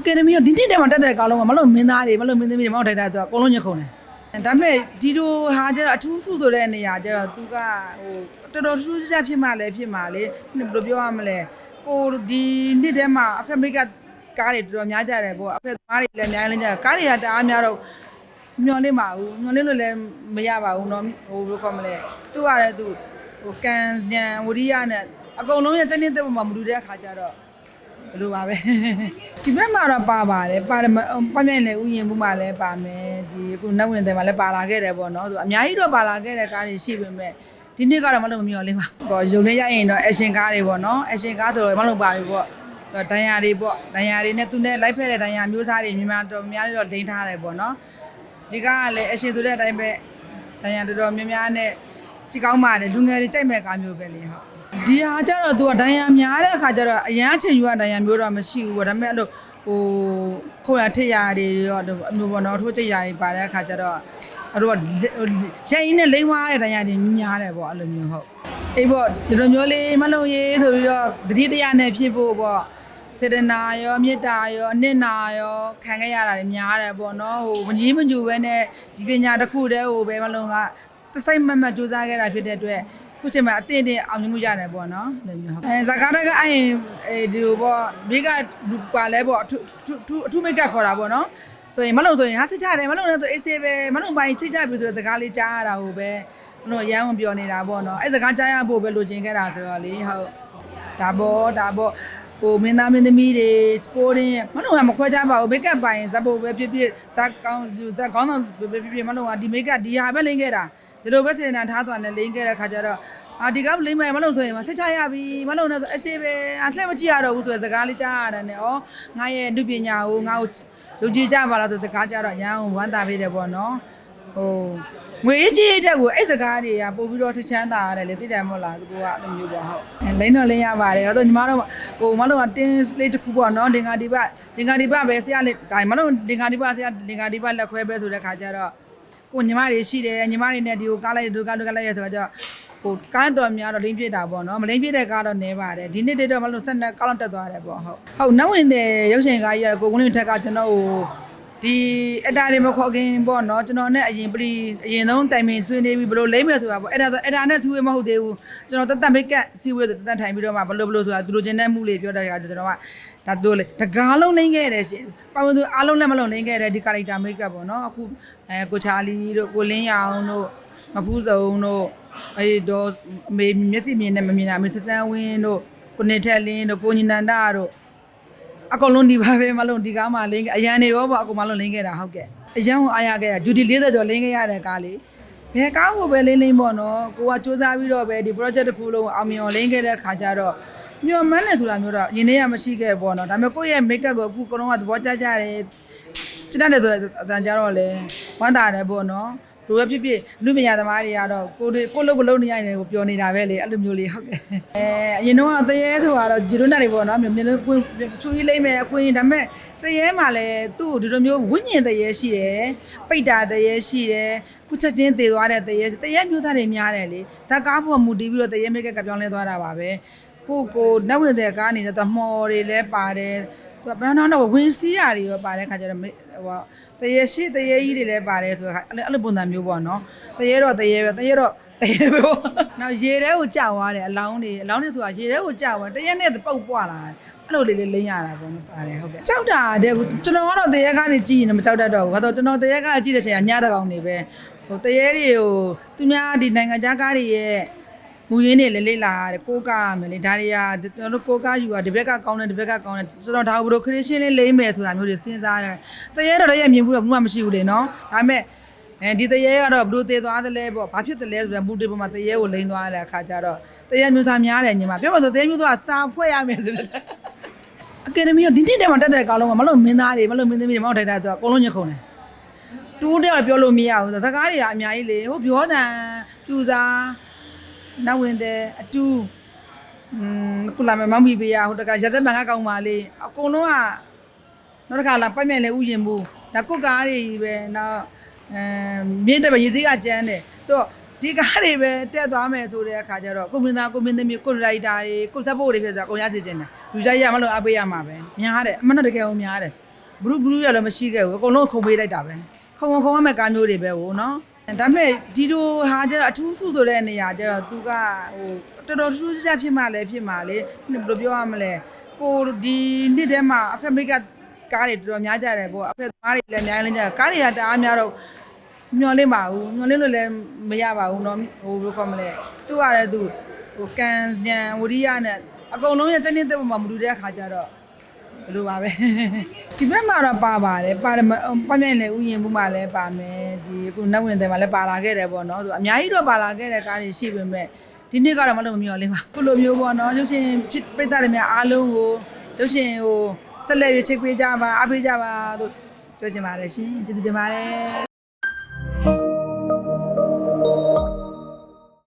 အကယ်ဒမီကဒီနှစ်တည်းမှာတက်တဲ့ကားလုံးကမလို့မင်းသားတွေမလို့မင်းသမီးတွေမဟုတ်ထိုက်တာသူကအကုန်လုံးညခုံတယ်ဒါပေမဲ့ဒီလိုဟာကျတော့အထူးစုဆိုတဲ့နေရာကျတော့သူကဟိုတော်တော်ထူးခြားဖြစ်မှလည်းဖြစ်မှလေဘယ်လိုပြောရမလဲကိုဒီနှစ်တည်းမှာအဖက်မိတ်ကကားတွေတော်တော်များကြတယ်ပေါ့အဖက်သမားတွေလည်းအများကြီးလည်းကြတယ်ကားတွေကတအားများတော့မျောလင်းပါဘူးမျောလင်းလို့လည်းမရပါဘူးเนาะဟိုဘယ်လိုခေါ်မလဲသူကလည်းသူဟိုကန်ညံဝရိယနဲ့အကုန်လုံးရဲ့တနေ့တက်ပေါ်မှာမတူတဲ့အခါကျတော့ ဘယ်လိုပါပဲဒီဘက်မှာတော့ပါပါတယ်ပါတယ်ပတ်မြိုင်လေဥယျာဉ်မှုမှာလည်းပါမယ်ဒီအခုနတ်ဝင်တယ်မှာလည်းပါလာခဲ့တယ်ပေါ့နော်သူအများကြီးတော့ပါလာခဲ့တဲ့ကားတွေရှိပေမဲ့ဒီနေ့ကတော့မလို့မမျော်လင်းပါပေါ့ရုံလေးရရင်တော့အရှင်ကားတွေပေါ့နော်အရှင်ကားဆိုတော့မလို့ပါပြီပေါ့ဒဏ်ရာတွေပေါ့ဒဏ်ရာတွေနဲ့သူနဲ့လိုက်ဖက်တဲ့ဒဏ်ရာမျိုးစားတွေမြန်မာတော်များများတော့လိမ့်ထားတယ်ပေါ့နော်ဒီကားကလည်းအရှင်ဆိုတဲ့အတိုင်းပဲဒဏ်ရာတော်တော်များများနဲ့ကြည့်ကောင်းပါတယ်လူငယ်တွေကြိုက်မဲ့ကားမျိုးပဲလေဟုတ် ဒီဟာကျတော့ तू ကဒဏ်ရာများတဲ့အခါကျတော့အရန်အချိန်ယူရဒဏ်ရာမျိုးတော့မရှိဘူးပေါ့ဒါပေမဲ့အဲ့လိုဟိုခုံရထစ်ရာတွေရောအမျိုးပေါ့နော်ထိုးချိတ်ရာတွေပါတဲ့အခါကျတော့အဲ့တော့ရိုင်းနဲ့လိမ့်သွားတဲ့ဒဏ်ရာတွေများတယ်ပေါ့အဲ့လိုမျိုးဟုတ်အေးပေါ့ဒီလိုမျိုးလေးမလုံးရေးဆိုပြီးတော့တတိတရားနဲ့ဖြစ်ဖို့ပေါ့စေတနာရောမေတ္တာရောအနစ်နာရောခံခဲ့ရတာတွေများတယ်ပေါ့နော်ဟိုမကြီးမကျူပဲနဲ့ဒီပညာတစ်ခုတည်းဟိုပဲမလုံးကသစိတ်မမကြိုးစားခဲ့တာဖြစ်တဲ့အတွက် ခုချိန်မှာအတင်းတင်းအောင်မြင်မှုရတယ်ပေါ့နော်ဒီလိုမျိုးဟုတ်အဲဇကာတကအဲ့ရင်အဲဒီလိုပေါ့မိကဒူပါလဲပေါ့အထူးအထူးအထူးမိတ်ကခေါ်တာပေါ့နော်ဆိုရင်မလုံးဆိုရင်ဟာစစ်ကြတယ်မလုံးလည်းဆိုအေးဆေးပဲမလုံးပိုင်းစစ်ကြပြီဆိုတဲ့စကားလေးကြားရတာဟိုပဲမလုံးရမ်းအောင်ပြောနေတာပေါ့နော်အဲ့စကားကြားရဖို့ပဲလိုချင်ခဲ့တာဆိုတော့လေဟုတ်ဒါပေါ့ဒါပေါ့ဟိုမင်းသားမင်းသမီးတွေကိုရင်းမလုံးကမခွဲခြားပါဘူးမိတ်ကပ်ပိုင်ဇက်ဖို့ပဲဖြစ်ဖြစ်ဇက်ကောင်းဇက်ကောင်းတော့ပဲဖြစ်ဖြစ်မလုံးကဒီမိတ်ကပ်ဒီဟာပဲလိမ့်ခဲ့တာ ဒီလိုပဲစေတနာထားသွားနဲ့လိမ့်ခဲ့တဲ့ခါကျတော့အာဒီကောက်လိမ့်မယ်မလုံးဆိုရင်မဆက်ချရပြီမလုံးနဲ့ဆိုအစေးပဲအဆက်မကြည့်ရတော့ဘူးဆိုတဲ့စကားလေးကြားရတယ်နဲ့ဩငါရဲ့အမှုပညာကိုငါ့ကိုယုံကြည်ကြပါလားဆိုတဲ့စကားကြတော့ရန်အောင်ဝမ်းသာပေးတယ်ပေါ့နော်ဟိုငွေကြီးတဲ့ကိုအဲ့စကားတွေကပို့ပြီးတော့ဆချမ်းသာရတယ်လေသိတယ်မဟုတ်လားသူကအဲ့လိုမျိုးပေါ့ဟုတ်အဲလိမ့်တော့လိမ့်ရပါတယ်ဟောတော့ညီမတို့ဟိုမတို့ကတင်းလေးတစ်ခုပေါ့နော်လင်္ကာဒီပလင်္ကာဒီပပဲဆရာလေးဒါမတို့လင်္ကာဒီပဆရာလင်္ကာဒီပလက်ခွဲပဲဆိုတဲ့ခါကျတော့ ကိုညီမတွေရှိတယ်ညီမတွေနဲ့ဒီကိုကားလိုက်ဒုကားဒုကားလိုက်ရဆိုတော့ဟိုကားတော်များတော့လိမ့်ပြစ်တာပေါ့နော်မလိမ့်ပြစ်တဲ့ကားတော့နေပါတယ်ဒီနေ့တည်းတော့မလို့ဆက်နဲ့ကားလောက်တက်သွားတယ်ပေါ့ဟုတ်ဟုတ်နောက်ဝင်တဲ့ရုပ်ရှင်ကားကြီးကကိုကုန်းလင်းထက်ကကျွန်တော်ဟို ဒီအတားတွေမခေါ်ခင်ပေါ့နော်ကျွန်တော်နဲ့အရင်ပရီအရင်ဆုံးတိုင်ပင်ဆွေးနေပြီးဘယ်လိုလိမ့်မယ်ဆိုတာပေါ့အဲ့ဒါဆိုအဲ့ဒါနဲ့စီဝေးမဟုတ်သေးဘူးကျွန်တော်တက်တက်မိတ်ကက်စီဝေးဆိုတက်တက်ထိုင်ပြီးတော့မှဘယ်လိုဘယ်လိုဆိုတာသူတို့ချင်းတဲ့မှုလေးပြောတဲ့အခါကျကျွန်တော်ကဒါတို့လေတကားလုံးလိမ့်ခဲ့တယ်ရှင်ပါဝင်သူအားလုံးလည်းမလုံးလိမ့်ခဲ့တယ်ဒီကာရက်တာမိတ်ကပ်ပေါ့နော်အခုအဲကိုချာလီတို့ကိုလင်းရအောင်တို့မဖူးစုံတို့အဲ့တော့အမေမျက်စိမြင်နဲ့မမြင်တာအမေစတန်ဝင်းတို့ကိုနေထက်လင်းတို့ကိုညီနန္ဒတို့ အကောင်လုံးဒီပါပဲမလုံးဒီကားမှလင်းခဲ့အရန်နေရောပေါ့အကောင်မလုံးလင်းခဲ့တာဟုတ်ကဲ့အရန်ကိုအားရခဲ့တာဂျူဒီ40ကျော်လင်းခဲ့ရတဲ့ကားလေးဘယ်ကားကိုပဲလင်းလင်းပေါ့နော်ကိုကစူးစမ်းပြီးတော့ပဲဒီ project တစ်ခုလုံးကိုအောင်မြင်အောင်လင်းခဲ့တဲ့ခါကျတော့ညော်မန်းနေဆိုတာမျိုးတော့ရင်ထဲရမရှိခဲ့ပေါ့နော်ဒါပေမဲ့ကိုယ့်ရဲ့ make up ကိုအခုကတော့သဘောကျကြတယ်ကျန်တယ်ဆိုအတန်ကြတော့လေဝမ်းသာတယ်ပေါ့နော် လူပဲဖြစ်ဖြစ်လူမယာသမားတွေကတော့ကိုယ်ကိုလုံးကိုလုံးနေရတယ်ကိုပြောနေတာပဲလေအဲ့လိုမျိုးလေးဟုတ်ကဲ့အဲအရင်တော့တရေဆိုတော့ဂျီရိုနာတွေပေါ့နော်မြင်လို့ကွင်းချူကြီးလိမ့်မယ်အကွင်းဒါပေမဲ့တရေမှာလည်းသူ့ကိုဒီလိုမျိုးဝိညာဉ်တရေရှိတယ်ပိတ်တာတရေရှိတယ်ခုချက်ချင်းတည်သွားတဲ့တရေတရေမျိုးသားတွေများတယ်လေဇက်ကားပေါ်မူတည်ပြီးတော့တရေမိတ်ကကပြောင်းလဲသွားတာပါပဲကိုကိုနတ်ဝင်တဲ့ကားအနေနဲ့တော့မှော်တွေလည်းပါတယ် သူကဘယ်တော့တော့ဝင်စီးရတွေရောပါတဲ့ခါကျတော့ဟိုတရေရှိတရေကြီးတွေလည်းပါတယ်ဆိုတော့အဲ့လိုပုံစံမျိုးပေါ့နော်တရေတော့တရေပဲတရေတော့တရေပဲပေါ့နောက်ရေထဲကိုကြောက်သွားတယ်အလောင်းတွေအလောင်းတွေဆိုတာရေထဲကိုကြောက်သွားတရေနဲ့ပုတ်ပွားလာတယ်အဲ့လိုလေးလေးလိမ့်ရတာပေါ့နော်ပါတယ်ဟုတ်ကဲ့ကြောက်တာတဲ့ကျွန်တော်ကတော့တရေကနေကြည့်ရင်မကြောက်တတ်တော့ဘူးဘာလို့ကျွန်တော်တရေကကြည့်တဲ့ချိန်ကညတကောင်နေပဲဟိုတရေတွေကိုသူများဒီနိုင်ငံခြားကားတွေရဲ့ မူရင်းတွေလေးလေးလာတယ်ကိုးကားရမယ်လေဒါတွေကကျွန်တော်တို့ကိုးကားယူတာဒီဘက်ကကောင်းတယ်ဒီဘက်ကကောင်းတယ်ဆိုတော့ဒါဘလို့ခရစ်ရှင်းလေးလိမ့်မယ်ဆိုတာမျိုးတွေစဉ်းစားတယ်တရေတော့တရေမြင်ဘူးတော့ဘူးမှမရှိဘူးလေနော်ဒါပေမဲ့အဲဒီတရေကတော့ဘလို့တည်သွားတယ်လဲပေါ့ဘာဖြစ်တယ်လဲဆိုတော့မူတေပေါ်မှာတရေကိုလိမ့်သွားတဲ့အခါကျတော့တရေမျိုးသားများတယ်ညီမပြောမှဆိုတရေမျိုးသားစာဖွဲ့ရမယ်ဆိုတော့အကယ်ဒမီကဒီနှစ်တည်းမှာတက်တဲ့ကားလုံးကမလို့မင်းသားတွေမလို့မင်းသမီးတွေမဟုတ်ထိုက်တာသူကအကုန်လုံးညခုံတယ်တူးတဲ့ပြောလို့မရဘူးစကားတွေကအများကြီးလေဟိုပြောတန်ပြူစား နောက်ဝင်တဲ့အတူอืมကုလာမမမီပေးရဟိုတကရသက်မန်ကကောင်းပါလေအကုန်လုံးကနောက်တစ်ခါလာပိုက်မြန်လေဥယျင်ဘူးဒါကုတ်ကားတွေကြီးပဲနောက်အဲမြင့်တဲ့ရေစည်းကကျန်းတယ်ဆိုတော့ဒီကားတွေပဲတက်သွားမယ်ဆိုတဲ့အခါကျတော့ကိုမင်းသားကိုမင်းသမီးကိုရိုက်တာတွေကိုစပ်ဖို့တွေဖြစ်သွားအကုန်ရစီခြင်းတယ်လူကြိုက်ရမလို့အပေးရမှာပဲများတယ်အမှန်တော့တကယ်ကိုများတယ်ဘလူးဘလူးရလည်းမရှိခဲ့ဘူးအကုန်လုံးခုံပေးလိုက်တာပဲခုံခုံခုံရမယ့်ကားမျိုးတွေပဲဟိုနော် ဒါပေမဲ့ဒီလိုဟာကျတော့အထူးစုဆိုတဲ့နေရာကျတော့သူကဟိုတော်တော်ထူးထူးခြားခြားဖြစ်မှလည်းဖြစ်မှလေဘယ်လိုပြောရမလဲကိုဒီနှစ်ထဲမှာအဖက်မိကကားတွေတော်တော်များကြတယ်ပေါ့အဖက်သမားတွေလည်းအများကြီးလည်းကြတယ်ကားတွေကတအားများတော့ မျောလင်းပါဘူးမျောလင်းလို့လည်းမရပါဘူးเนาะဟိုဘယ်လိုခေါ်မလဲသူ့ရတယ်သူဟိုကန်ညံဝရိယနဲ့အကုန်လုံးရဲ့တနေ့တက်ပေါ်မှာမတူတဲ့အခါကျတော့ ဒီလိုပါပဲဒီဘက်မှာတော့ပါပါတယ်ပါပါမြန်လေဥယျာဉ်ဘူးမှာလည်းပါမယ်ဒီအခုနတ်ဝင်တယ်မှာလည်းပါလာခဲ့တယ်ပေါ့နော်သူအများကြီးတော့ပါလာခဲ့တဲ့ကားတွေရှိပေမဲ့ဒီနေ့ကတော့မလို့မမျောလေးပါခုလိုမျိုးပေါ့နော်ရုပ်ရှင်ပိတ်သက်တွေများအားလုံးကိုရုပ်ရှင်ဟိုဆက်လက်ရချိတ်ပေးကြပါအားပေးကြပါလို့ပြောချင်ပါတယ်ရှင်ကျေးဇူးတင်ပါတယ်